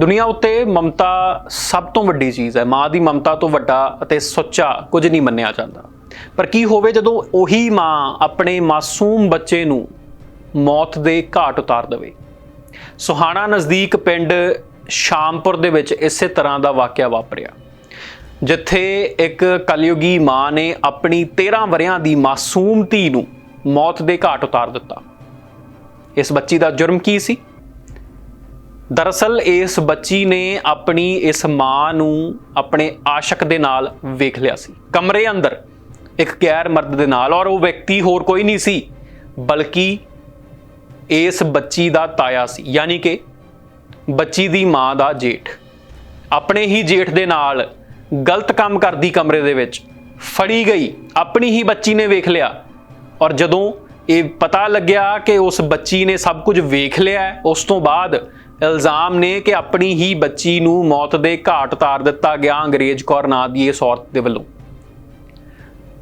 ਦੁਨੀਆ ਉੱਤੇ ਮਮਤਾ ਸਭ ਤੋਂ ਵੱਡੀ ਚੀਜ਼ ਹੈ। ਮਾਂ ਦੀ ਮਮਤਾ ਤੋਂ ਵੱਡਾ ਅਤੇ ਸੁੱਚਾ ਕੁਝ ਨਹੀਂ ਮੰਨਿਆ ਜਾਂਦਾ। ਪਰ ਕੀ ਹੋਵੇ ਜਦੋਂ ਉਹੀ ਮਾਂ ਆਪਣੇ ਮਾਸੂਮ ਬੱਚੇ ਨੂੰ ਮੌਤ ਦੇ ਘਾਟ ਉਤਾਰ ਦੇਵੇ? ਸੁਹਾਣਾ ਨਜ਼ਦੀਕ ਪਿੰਡ ਸ਼ਾਮਪੁਰ ਦੇ ਵਿੱਚ ਇਸੇ ਤਰ੍ਹਾਂ ਦਾ ਵਾਕਿਆ ਵਾਪਰਿਆ। ਜਿੱਥੇ ਇੱਕ ਕਲਯੁਗੀ ਮਾਂ ਨੇ ਆਪਣੀ 13 ਵਰਿਆਂ ਦੀ ਮਾਸੂਮ ਧੀ ਨੂੰ ਮੌਤ ਦੇ ਘਾਟ ਉਤਾਰ ਦਿੱਤਾ। ਇਸ ਬੱਚੀ ਦਾ ਜੁਰਮ ਕੀ ਸੀ? ਦਰਅਸਲ ਇਸ ਬੱਚੀ ਨੇ ਆਪਣੀ ਇਸ ਮਾਂ ਨੂੰ ਆਪਣੇ ਆਸ਼ਕ ਦੇ ਨਾਲ ਵੇਖ ਲਿਆ ਸੀ। ਕਮਰੇ ਅੰਦਰ ਇੱਕ ਗੈਰ ਮਰਦ ਦੇ ਨਾਲ ਔਰ ਉਹ ਵਿਅਕਤੀ ਹੋਰ ਕੋਈ ਨਹੀਂ ਸੀ, ਬਲਕਿ ਇਸ ਬੱਚੀ ਦਾ ਤਾਇਆ ਸੀ। ਯਾਨੀ ਕਿ ਬੱਚੀ ਦੀ ਮਾਂ ਦਾ ਜੇਠ। ਆਪਣੇ ਹੀ ਜੇਠ ਦੇ ਨਾਲ ਗਲਤ ਕੰਮ ਕਰਦੀ ਕਮਰੇ ਦੇ ਵਿੱਚ ਫੜੀ ਗਈ। ਆਪਣੀ ਹੀ ਬੱਚੀ ਨੇ ਵੇਖ ਲਿਆ ਔਰ ਜਦੋਂ ਇਹ ਪਤਾ ਲੱਗਿਆ ਕਿ ਉਸ ਬੱਚੀ ਨੇ ਸਭ ਕੁਝ ਵੇਖ ਲਿਆ ਉਸ ਤੋਂ ਬਾਅਦ ਇਲਜ਼ਾਮ ਨੇ ਕਿ ਆਪਣੀ ਹੀ ਬੱਚੀ ਨੂੰ ਮੌਤ ਦੇ ਘਾਟ ਉਤਾਰ ਦਿੱਤਾ ਗਿਆ। ਅੰਗਰੇਜ਼ ਕੌਰ ਨਾਂ ਦੀ ਇਸ ਔਰਤ ਦੇ ਵੱਲੋਂ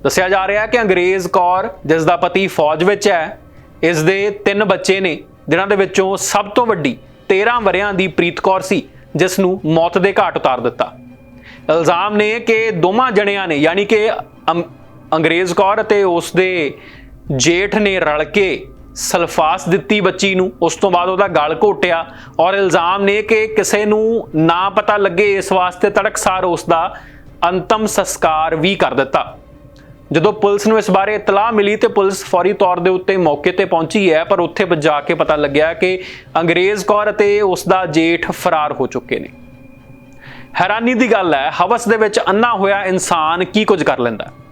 ਦੱਸਿਆ ਜਾ ਰਿਹਾ ਹੈ ਕਿ ਅੰਗਰੇਜ਼ ਕੌਰ, ਜਿਸ ਦਾ ਪਤੀ ਫੌਜ ਵਿੱਚ ਹੈ, ਇਸ ਦੇ ਤਿੰਨ ਬੱਚੇ ਨੇ, ਜਿਨ੍ਹਾਂ ਦੇ ਵਿੱਚੋਂ ਸਭ ਤੋਂ ਵੱਡੀ 13 ਵਰਿਆਂ ਦੀ ਪ੍ਰੀਤ ਕੌਰ ਸੀ, ਜਿਸ ਨੂੰ ਮੌਤ ਦੇ ਘਾਟ ਉਤਾਰ ਦਿੱਤਾ। ਇਲਜ਼ਾਮ ਨੇ ਕਿ ਦੋਵਾਂ ਜਣਿਆਂ ਨੇ, ਯਾਨੀ ਕਿ ਅੰ- ਅੰਗਰੇਜ਼ ਕੌਰ ਅਤੇ ਉਸ ਦੇ ਜੇਠ ਨੇ ਰਲ ਕੇ ਸਲਫਾਸ ਦਿੱਤੀ ਬੱਚੀ ਨੂੰ। ਉਸ ਤੋਂ ਬਾਅਦ ਉਹਦਾ ਗਲ ਘੋਟਿਆ ਔਰ ਇਲਜ਼ਾਮ ਨੇ ਕਿ ਕਿਸੇ ਨੂੰ ਨਾ ਪਤਾ ਲੱਗੇ ਇਸ ਵਾਸਤੇ ਤੜਕਸਾਰ ਉਸ ਦਾ ਅੰਤਮ ਸੰਸਕਾਰ ਵੀ ਕਰ ਦਿੱਤਾ। ਜਦੋਂ ਪੁਲਿਸ ਨੂੰ ਇਸ ਬਾਰੇ ਇਤਲਾਹ ਮਿਲੀ ਤੇ ਪੁਲਿਸ ਫੌਰੀ ਤੌਰ ਦੇ ਉੱਤੇ ਮੌਕੇ ਤੇ ਪਹੁੰਚੀ ਹੈ, ਪਰ ਉੱਥੇ ਜਾ ਕੇ ਪਤਾ ਲੱਗਿਆ ਕਿ ਅੰਗਰੇਜ਼ ਕੌਰ ਅਤੇ ਉਸ ਦਾ ਜੇਠ ਫਰਾਰ ਹੋ ਚੁੱਕੇ ਨੇ। ਹੈਰਾਨੀ ਦੀ ਗੱਲ ਹੈ, ਹਵਸ ਦੇ ਵਿੱਚ ਅੰਨਾ ਹੋਇਆ ਇਨਸਾਨ ਕੀ ਕੁਝ ਕਰ ਲੈਂਦਾ ਹੈ?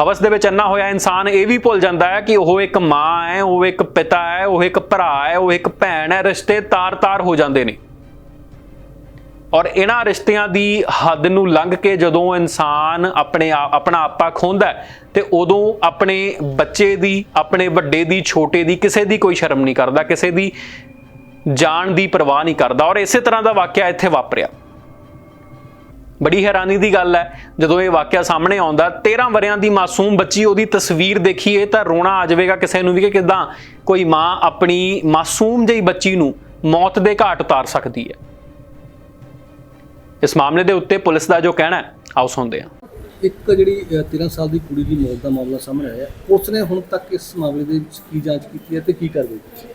ਹਵਸ ਦੇ ਵਿੱਚ ਅੰਨਾ ਹੋਇਆ ਇਨਸਾਨ ਇਹ ਵੀ ਭੁੱਲ ਜਾਂਦਾ ਹੈ ਕਿ ਉਹ ਇੱਕ ਮਾਂ ਹੈ, ਉਹ ਇੱਕ ਪਿਤਾ ਹੈ, ਉਹ ਇੱਕ ਭਰਾ ਹੈ, ਉਹ ਇੱਕ ਭੈਣ ਹੈ, ਰਿਸ਼ਤੇ ਤਾਰ-ਤਾਰ ਹੋ ਜਾਂਦੇ ਨੇ। ਔਰ ਇਹਨਾਂ ਰਿਸ਼ਤਿਆਂ ਦੀ ਹੱਦ ਨੂੰ ਲੰਘ ਕੇ ਜਦੋਂ ਇਨਸਾਨ ਆਪਣੇ ਆ- ਆਪਣਾ ਆਪਾ ਖੋਂਦਾ ਤੇ ਉਦੋਂ ਆਪਣੇ ਬੱਚੇ ਦੀ, ਆਪਣੇ ਵੱਡੇ ਦੀ, ਛੋਟੇ ਦੀ ਕਿਸੇ ਦੀ ਕੋਈ ਸ਼ਰਮ ਨਹੀਂ ਕਰਦਾ, ਕਿਸੇ ਦੀ ਜਾਨ ਦੀ ਪਰਵਾਹ ਨਹੀਂ ਕਰਦਾ। ਔਰ ਇਸੇ ਤਰ੍ਹਾਂ ਦਾ ਵਾਕਿਆ ਇੱਥੇ ਵਾਪਰਿਆ। ਬੜੀ ਹੈਰਾਨੀ ਦੀ ਗੱਲ ਹੈ। ਜਦੋਂ ਇਹ ਵਾਕਿਆ ਸਾਹਮਣੇ ਆਉਂਦਾ 13 ਵਰਿਆਂ ਦੀ ਮਾਸੂਮ ਬੱਚੀ ਉਹਦੀ ਤਸਵੀਰ ਦੇਖੀਏ ਤਾਂ ਰੋਣਾ ਆ ਜਾਵੇਗਾ ਕਿਸੇ ਨੂੰ ਵੀ ਕਿ ਕਿਦਾਂ ਕੋਈ ਮਾਂ ਆਪਣੀ ਮਾਸੂਮ ਜਿਹੀ ਬੱਚੀ ਨੂੰ ਮੌਤ ਦੇ ਘਾਟ ਉਤਾਰ ਸਕਦੀ ਹੈ। ਇਸ ਮਾਮਲੇ ਦੇ ਉੱਤੇ ਪੁਲਿਸ ਦਾ ਜੋ ਕਹਿਣਾ ਹੈ ਆਓ ਸੁਣਦੇ ਹਾਂ। ਇੱਕ ਜਿਹੜੀ ਅ, 13 ਸਾਲ ਦੀ ਕੁੜੀ ਦੀ ਮੌਤ ਦਾ ਮਾਮਲਾ ਸਾਹਮਣੇ ਆਇਆ। ਉਸ ਨੇ ਹੁਣ ਤੱਕ ਇਸ ਮਾਮਲੇ ਦੇ ਵਿੱਚ ਕੀ ਜਾਂਚ ਕੀਤੀ ਹੈ ਤੇ ਕੀ ਕਰ ਰਹੀ ਹੈ?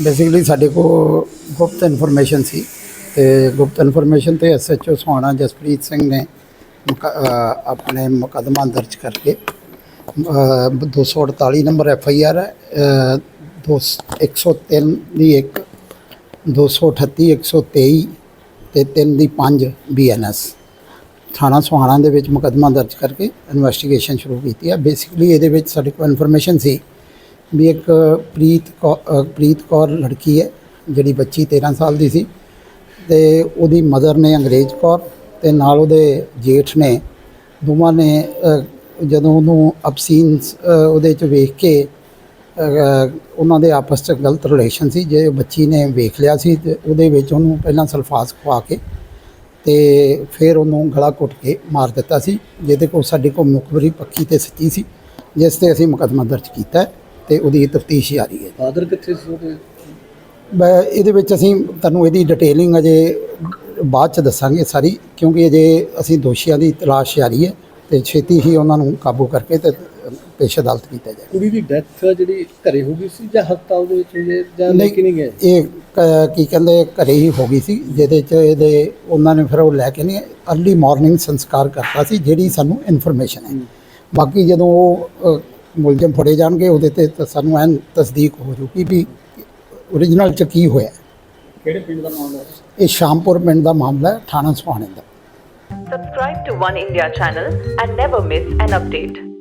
ਬੇਸਿਕਲੀ ਸਾਡੇ ਕੋਲ ਗੁਪਤ ਇਨਫੋਰਮੇਸ਼ਨ ਸੀ। ਤੇ ਗੁਪਤ ਇਨਫੋਰਮੇਸ਼ਨ ਤੇ ਐਸਐਚਓ ਸੋਹਾਣਾ ਜਸਪ੍ਰੀਤ ਸਿੰਘ ਨੇ ਮੁਕ- ਆਪਣੇ ਮੁਕੱਦਮਾ ਦਰਜ ਕਰਕੇ ਅ, 248 ਨੰਬਰ ਐਫ ਆਈ ਆਰ ਹੈ ਅ, ਦੋ 103 ਦੀ ਇੱਕ 238 123 ਤੇ 3 ਦੀ 5 ਬੀਐਨਐਸ ਥਾਣਾ ਸੋਹਾਣਾ ਦੇ ਵਿੱਚ ਮੁਕੱਦਮਾ ਦਰਜ ਕਰਕੇ ਇਨਵੈਸਟੀਗੇਸ਼ਨ ਸ਼ੁਰੂ ਕੀਤੀ ਹੈ। ਬੇਸਿਕਲੀ ਇਹਦੇ ਵਿੱਚ ਸਾਡੇ ਕੋਲ ਇਨਫੋਰਮੇਸ਼ਨ ਸੀ ਵੀ ਇੱਕ ਪ੍ਰੀਤ ਕੌ- ਪ੍ਰੀਤ ਕੌਰ ਲੜਕੀ ਹੈ ਜਿਹੜੀ ਬੱਚੀ 13 ਸਾਲ ਦੀ ਸੀ। ਤੇ ਉਹਦੀ ਮਦਰ ਨੇ ਅੰਗਰੇਜ਼ ਕੌਰ ਤੇ ਨਾਲ ਉਹਦੇ ਜੇਠ ਨੇ, ਦੋਵਾਂ ਨੇ ਜਦੋਂ ਉਹਨੂੰ ਅਬਸੀਨ ਉਹਦੇ ਚ ਵੇਖ ਕੇ ਉਹਨਾਂ ਦੇ ਆਪਸ ਚ ਗਲਤ ਰਿਲੇਸ਼ਨ ਸੀ, ਜੇ ਬੱਚੀ ਨੇ ਵੇਖ ਲਿਆ ਸੀ ਤੇ ਉਹਦੇ ਵਿੱਚ ਉਹਨੂੰ ਪਹਿਲਾਂ ਸਲਫਾਸ ਖਵਾ ਕੇ ਤੇ ਫਿਰ ਉਹਨੂੰ ਗਲਾ ਘੁੱਟ ਕੇ ਮਾਰ ਦਿੱਤਾ ਸੀ, ਜਿਹਦੇ ਕੋਲ ਸਾਡੇ ਕੋਲ ਮੁਖਬਰੀ ਪੱਕੀ ਤੇ ਸੱਚੀ ਸੀ, ਜਿਸ ਤੇ ਅਸੀਂ ਮੁਕੱਦਮਾ ਦਰਜ ਕੀਤਾ ਹੈ ਤੇ ਉਹਦੀ ਤਫਤੀਸ਼ ਜਾਰੀ ਹੈ। ਫਾਦਰ ਕਿੱਥੇ ਸੀ ਉਹਦੇ? ਇਹਦੇ ਵਿੱਚ ਅਸੀਂ ਤੁਹਾਨੂੰ ਇਹਦੀ ਡਿਟੇਲਿੰਗ ਅਜੇ ਬਾਅਦ ਚ ਦੱਸਾਂਗੇ ਸਾਰੀ ਕਿਉਂਕਿ ਅਜੇ ਅਸੀਂ ਦੋਸ਼ੀਆਂ ਦੀ ਤਲਾਸ਼ ਜਾਰੀ ਹੈ ਤੇ ਛੇਤੀ ਹੀ ਉਹਨਾਂ ਨੂੰ ਕਾਬੂ ਕਰਕੇ ਤੇ ਪੇਸ਼ ਅਦਾਲਤ ਕੀਤਾ ਜਾਏ ਕੁੜੀ ਦੀ ਡੈਥ ਜਿਹੜੀ ਘਰੇ ਹੋ ਗਈ ਸੀ ਜਾਂ ਹਸਪਤਾਲ ਦੇ ਵਿੱਚ ਹੋਈ ਹੈ ਜਾਂ ਲੈ ਕੇ ਨਹੀਂ ਗਏ? ਇਹ ਕ- ਕੀ ਕਹਿੰਦੇ ਘਰੇ ਹੀ ਹੋ ਗਈ ਸੀ ਜਿਹਦੇ ਚ ਇਹਦੇ ਉਹਨਾਂ ਨੇ ਫਿਰ ਉਹ ਲੈ ਕੇ ਨਹੀਂ ਅਰਲੀ ਮਾਰਨਿੰਗ ਸੰਸਕਾਰ ਕਰਤਾ ਸੀ ਜਿਹੜੀ ਸਾਨੂੰ ਇਨਫੋਰਮੇਸ਼ਨ ਹੈ। ਬਾਕੀ ਜਦੋਂ ਉਹ ਅ, ਮੁਲਜ਼ਮ ਫੜੇ ਜਾਣਗੇ ਉਹਦੇ ਤੇ ਤਾਂ ਸਾਨੂੰ ਐਨ ਤਸਦੀਕ ਹੋ ਜੂਗੀ ਵੀ ਓਰੀਜਨਲ ਚ ਕੀ ਹੋਇਆ ਕਿਹੜੇ ਪਿੰਡ ਦਾ ਮਾਮਲਾ ਹੈ ਇਹ ਸ਼ਾਮਪੁਰ ਪਿੰਡ ਦਾ ਮਾਮਲਾ ਹੈ ਥਾਣਾ ਸੁਹਾਣੇ ਦਾ Subscribe to One India channel and never miss an update.